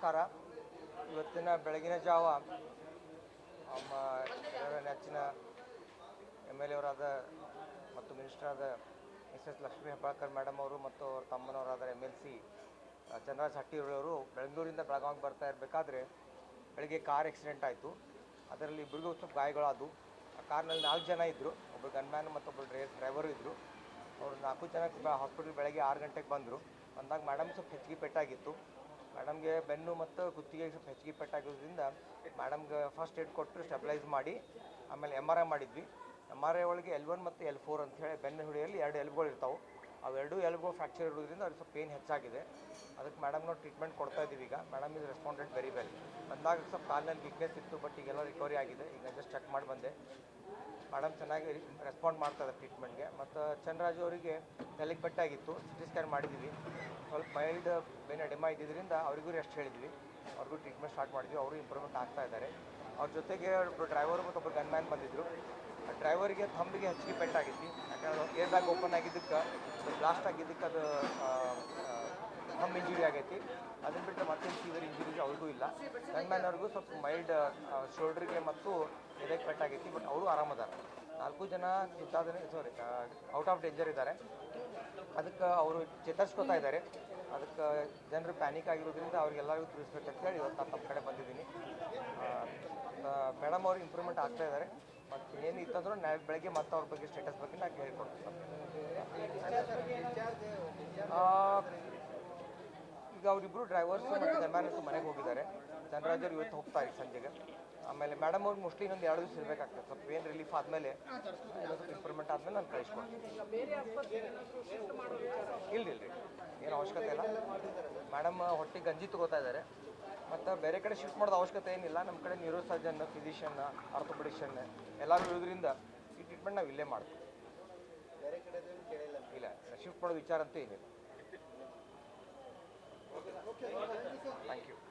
ನಮಸ್ಕಾರ. ಇವತ್ತಿನ ಬೆಳಗಿನ ಜಾವ ನಮ್ಮ ನೆಚ್ಚಿನ ಎಂ ಎಲ್ ಎವರಾದ ಮತ್ತು ಮಿನಿಸ್ಟರ್ ಆದ S S Lakshmi Hebbalkar madam ಅವರು ಮತ್ತು ಅವ್ರ ತಮ್ಮನವರಾದ ಎಂ ಎಲ್ ಸಿ ಚಂದ್ರರಾಜ್ ಹಟ್ಟಿಯವರು ಬೆಂಗಳೂರಿಂದ ಬೆಳಗಾವಿಗೆ ಬರ್ತಾ ಇರಬೇಕಾದ್ರೆ ಬೆಳಗ್ಗೆ ಕಾರ್ ಆಕ್ಸಿಡೆಂಟ್ ಆಯಿತು. ಅದರಲ್ಲಿ ಇಬ್ಬರಿಗೂ ಸ್ವಲ್ಪ ಗಾಯಗಳಾದವು. ಆ ಕಾರ್ನಲ್ಲಿ ನಾಲ್ಕು ಜನ ಇದ್ದರು ಒಬ್ಬರು ಗನ್ಮ್ಯಾನ್ ಮತ್ತು ಒಬ್ಬರು ಡ್ರೈ ಡ್ರೈವರು ಇದ್ದರು ಅವರು ನಾಲ್ಕು ಜನ ಹಾಸ್ಪಿಟ್ಲ್ ಬೆಳಗ್ಗೆ ಆರು ಗಂಟೆಗೆ ಬಂದರು. ಬಂದಾಗ ಮೇಡಮ್ ಸ್ವಲ್ಪ ಹೆಚ್ಚಿಗೆ ಪೆಟ್ಟಾಗಿತ್ತು. ಮೇಡಮ್ಗೆ ಬೆನ್ನು ಮತ್ತು ಕುತ್ತಿಗೆ ಸ್ವಲ್ಪ ಹೆಚ್ಚಿಗೆ ಪೆಟ್ಟಾಗಿರೋದ್ರಿಂದ ಮೇಡಮ್ಗೆ ಫಸ್ಟ್ ಏಡ್ ಕೊಟ್ಟು ಸ್ಟೆಬಿಲೈಸ್ ಮಾಡಿ, ಆಮೇಲೆ ಎಂ ಆರ್ ಐ ಮಾಡಿದ್ವಿ. ಎಂ ಆರ್ ಐ ಒಳಗೆ ಎಲ್ ಒನ್ ಮತ್ತು ಎಲ್ ಫೋರ್ ಅಂತ ಹೇಳಿ ಬೆನ್ನು ಹಿಡಿಯಲ್ಲಿ ಎರಡು ಎಲ್ಬ್ಗಳು ಇರ್ತಾವೆ. ಅವೆರಡು ಎಲ್ಬೋ ಫ್ರ್ಯಾಕ್ಚರ್ ಇರೋದ್ರಿಂದ ಅದು ಸ್ವಲ್ಪ ಪೇನ್ ಹೆಚ್ಚಾಗಿದೆ. ಅದಕ್ಕೆ ಮೇಡಮ್ ನಾವು ಟ್ರೀಟ್ಮೆಂಟ್ ಕೊಡ್ತಾ ಇದ್ದೀವಿ ಈಗ. ಮೇಡಮ್ ಇದು ರೆಸ್ಪಾಂಡೆಡ್ ವೆರಿ ವೆಲ್ ಬಂದಾಗ ಸ್ವಲ್ಪ ಕಾಲಿನಲ್ಲಿ ವೀಕ್ನೆಸ್ ಇತ್ತು ಬಟ್ ಈಗೆಲ್ಲ ರಿಕವರಿ ಆಗಿದೆ. ಈಗ ಜಸ್ಟ್ ಚೆಕ್ ಮಾಡಿ ಬಂದೆ. ಮೇಡಮ್ ಚೆನ್ನಾಗಿ ರೆಸ್ಪಾಂಡ್ ಮಾಡ್ತಾರೆ ಟ್ರೀಟ್ಮೆಂಟ್ಗೆ ಮತ್ತು ಚಂದ್ರರಾಜು ಅವರಿಗೆ ತಲೆಗೆ ಪೆಟ್ಟಾಗಿತ್ತು ಸಿ ಟಿ ಸ್ಕ್ಯಾನ್ ಮಾಡಿದ್ವಿ. ಸ್ವಲ್ಪ ಮೈಲ್ಡ್ ಬೇನೆ ಡೆಮ ಇದ್ದಿದ್ದರಿಂದ ಅವರಿಗೂ ರೆಸ್ಟ್ ಹೇಳಿದ್ವಿ. ಅವ್ರಿಗೂ ಟ್ರೀಟ್ಮೆಂಟ್ ಸ್ಟಾರ್ಟ್ ಮಾಡಿದ್ವಿ. ಅವರು ಇಂಪ್ರೂವ್ಮೆಂಟ್ ಆಗ್ತಾ ಇದ್ದಾರೆ. ಅವ್ರ ಜೊತೆಗೆ ಒಬ್ಬರು ಡ್ರೈವರ್ ಮತ್ತು ಒಬ್ಬರು ಗನ್ಮ್ಯಾನ್ ಬಂದಿದ್ದರು ಡ್ರೈವರ್ಗೆ ಥಂಬಿಗೆ ಹೆಚ್ಚಿಗೆ ಪೆಟ್ಟಾಗೈತಿ ಯಾಕಂದ್ರೆ ಏರ್ ಬ್ಯಾಗ್ ಓಪನ್ ಆಗಿದ್ದಕ್ಕೆ ಬ್ಲಾಸ್ಟ್ ಆಗಿದ್ದಕ್ಕೆ ಅದು ಥಂಬ್ ಇಂಜುರಿ ಆಗೈತಿ. ಅದನ್ನ ಬಿಟ್ಟರೆ ಮತ್ತೇನು ಸೀವಿಯರ್ ಇಂಜುರೀಸ್ ಅವ್ರಿಗೂ ಇಲ್ಲ. ಗನ್ಮ್ಯಾನ್ ಅವ್ರಿಗೂ ಸ್ವಲ್ಪ ಮೈಲ್ಡ್ ಶೋಲ್ಡ್ರಿಗೆ ಮತ್ತು ಎದೆಗೆ ಆಗೈತಿ ಬಟ್ ಅವರು ಆರಾಮದಾರ ನಾಲ್ಕು ಜನ ಚಿಂತಾದನೆ ಸಾರಿ ಔಟ್ ಆಫ್ ಡೇಂಜರ್ ಇದ್ದಾರೆ ಅದಕ್ಕೆ ಅವರು ಚೇತರಿಸ್ಕೊತಾ ಇದ್ದಾರೆ ಅದಕ್ಕೆ ಜನರು ಪ್ಯಾನಿಕ್ ಆಗಿರೋದ್ರಿಂದ ಅವ್ರಿಗೆಲ್ಲರಿಗೂ ಅಂತ ಹೇಳಿ ಇವತ್ತು ನಾನು ತಮ್ಮ ಕಡೆ ಬಂದಿದ್ದೀನಿ. ಮೇಡಮ್ ಅವ್ರು ಇಂಪ್ರೂವ್ಮೆಂಟ್ ಆಗ್ತಾ ಇದ್ದಾರೆ ಮತ್ತು ಏನು ಇತ್ತಂದ್ರೆ ನಾಳೆ ಬೆಳಗ್ಗೆ ಮತ್ತೆ ಅವ್ರ ಬಗ್ಗೆ ಸ್ಟೇಟಸ್ ಬಗ್ಗೆ ನಾನು ಹೇಳ್ಕೊಡ್ತೀನಿ ಈಗ ಅವರಿಬ್ಬರು ಡ್ರೈವರ್ಸ್ ಮತ್ತು ಗನ್ಮ್ಯಾನರ್ಸು ಮನೆಗೆ ಹೋಗಿದ್ದಾರೆ. ಧನರಾಜರು ಇವತ್ತು ಹೋಗ್ತಾ ಹೋಗ್ತಾರೆ ಸಂಜೆಗೆ. ಆಮೇಲೆ ಮೇಡಮ್ ಅವ್ರು ಮೋಸ್ಟ್ಲಿ ಇನ್ನೊಂದು ಎರಡು ದಿವಸ ಇರಬೇಕಾಗ್ತದೆ. ಸ್ವಲ್ಪ ಏನು ರಿಲೀಫ್ ಆದಮೇಲೆ ಇಂಪ್ರೂವ್ಮೆಂಟ್ ಆದಮೇಲೆ ನಾನು ಕಳಿಸ್ಕೊಡ್ತೀನಿ. ಇಲ್ಲ ಇಲ್ಲ ಏನು ಅವಶ್ಯಕತೆ ಇಲ್ಲ. ಮೇಡಮ್ ಹೊಟ್ಟೆ ಗಂಜಿ ತಗೋತಾ ಇದ್ದಾರೆ. ಮತ್ತು ಬೇರೆ ಕಡೆ ಶಿಫ್ಟ್ ಮಾಡೋದು ಅವಶ್ಯಕತೆ ಏನಿಲ್ಲ. ನಮ್ಮ ಕಡೆ ನ್ಯೂರೋ ಸರ್ಜನ್ ಫಿಸಿಷಿಯನ್ ಆರ್ಥೋಪೆಡಿಷನ್ ಎಲ್ಲರೂ ಇರೋದ್ರಿಂದ ಈ ಟ್ರೀಟ್ಮೆಂಟ್ ನಾವು ಇಲ್ಲೇ ಮಾಡ್ತೀವಿ. ಇಲ್ಲ ಶಿಫ್ಟ್ ಮಾಡೋ ವಿಚಾರ ಅಂತೂ ಏನಿಲ್ಲ. Thank you.